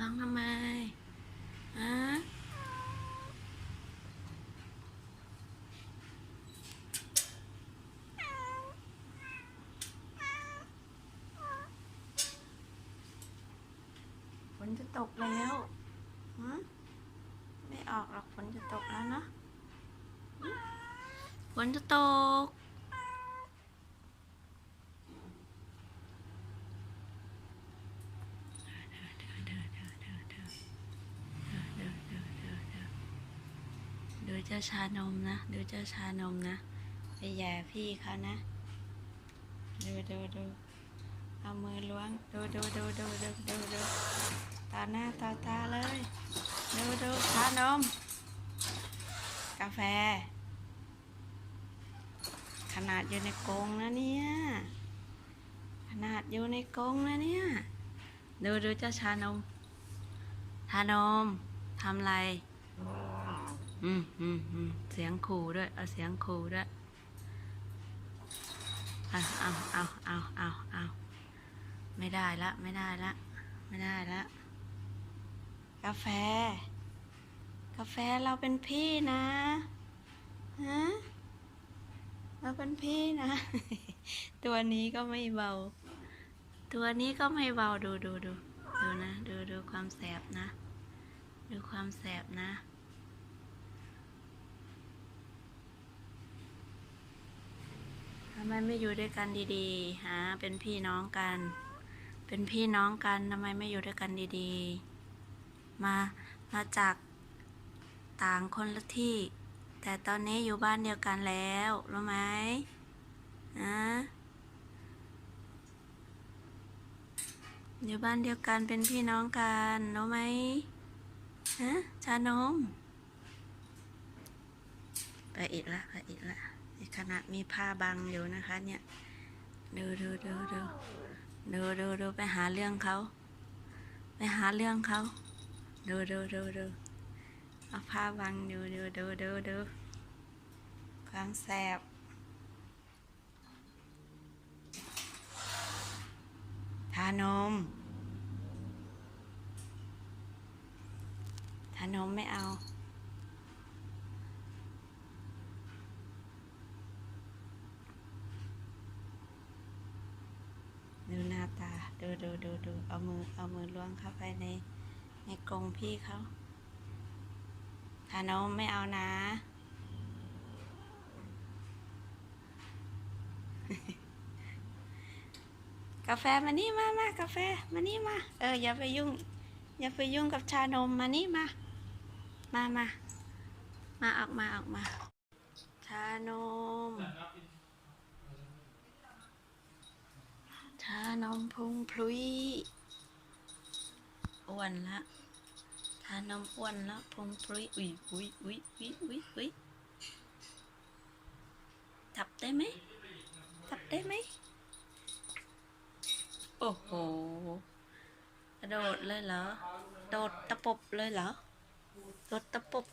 ร้องทำไมฮะฝนจะตกแล้วฮะไม่ออกหรอกฝนจะตกแล้วเนอะฝนจะตก เจ้าชานมนะ ดูเจ้าชานมนะ ไปแย่พี่เขานะ ดูดูดูเอามือล้วง ดูดูดูดูดูดูดูต่อหน้าต่อตาเลย ดูดูชานม กาแฟ ขนาดอยู่ในกรงนะเนี่ย ขนาดอยู่ในกรงนะเนี่ย ดูดูเจ้าชานม ชานมทำไร อืมอืมอืมเสียงขู่ด้วย เอาเสียงขู่ด้วย เอาเอาเอาเอาเอาเอาไม่ได้ละ ไม่ได้ละ ไม่ได้ละ กาแฟ กาแฟเราเป็นพี่นะฮะเราเป็นพี่นะ ตัวนี้ก็ไม่เบา ตัวนี้ก็ไม่เบาดูดูดูดูนะ ดูดูความแสบนะ ดูความแสบนะ ทำ ไมไม่อยู่ด้วยกันดีๆฮะเป็นพี่น้องกัน เป็นพี่น้องกันทำไมไม่อยู่ด้วยกันดีๆ มา มาจากต่างคนละที่ แต่ตอนนี้อยู่บ้านเดียวกันแล้วรู้ไหมอะอยู่บ้านเดียวกันเป็นพี่น้องกันรู้ไหมฮะชานม ไปอีกละไปอีกละในขณะมีผ้าบังอยู่นะคะเนี่ยดูดูดูดูดูดูดูไปหาเรื่องเขาไปหาเรื่องเขาดูดูดูดูเอาผ้าบังดูดูดูดูดูความแสบทานมทานมไม่เอา ดูหน้าตา ดูดูเอามือเอามือล้วงเข้าไปในในกรงพี่เขาทานมไม่เอานะ กาแฟมานี่มามากาแฟมานี่มา เอออย่าไปยุ่ง อย่าไปยุ่งกับชานมมานี่มา มามามาออกมาออกมา ชานม ชานมพุงพลุยอ้วนละทานมอ้วนละพุงพลุยอุ้ยอุ้ยอุ้ยอุ้ยอุ้ยอุ้ยจับได้ไหมจับได้ไหมโอ้โหกระโดดเลยเหรอโดดตะปบเลยเหรอโดดตะปบ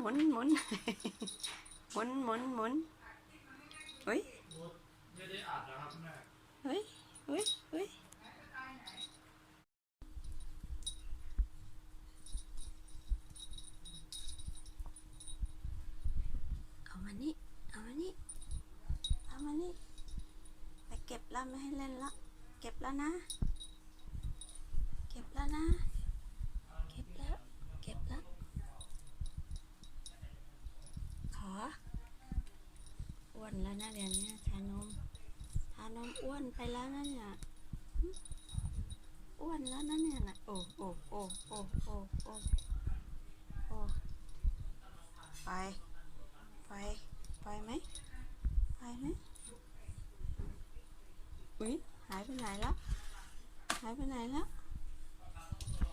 หมุนหมุนหมุนหมุนหมุนเฮ้ยเฮ้ยเฮ้ยเฮ้ยเอามานี่เอามานี่เอามานี่ไปเก็บแล้วไม่ให้เล่นแล้วเก็บแล้วนะ เก็บแล้วนะ เก็บแล้ว เก็บแล้ว ข ออ้วนแล้วนะเดี๋ยวนี้ชานมชานมอ้วนไปแล้วนะเนี่ยอ้วนแล้วนะเนี่ยนะโอ้โอ้โอ้โอ้โอ้โอ้โอ้ไปไปไปไหมไปไหมอุ้ยหายไปไหนแล้วหายไปไหนแล้ว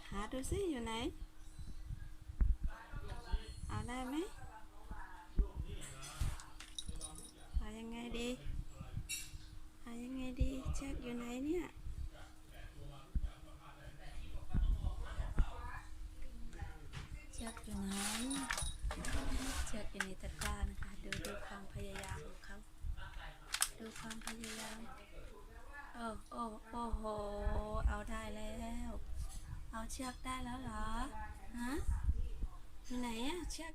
หาดูสิอยู่ไหนเอาได้ไหม เอายังไงดีเอายังไงดี เชือกอยู่ไหนเนี่ย เชือกอยู่ไหน เชือกอยู่ในตะกร้านะคะ ดูดูความพยายามของเขา ความพยายาม โอ้โอ้โอ้โห เอาได้แล้ว เอาเชือกได้แล้วเหรอ ฮะอยู่ไหนอะเชือก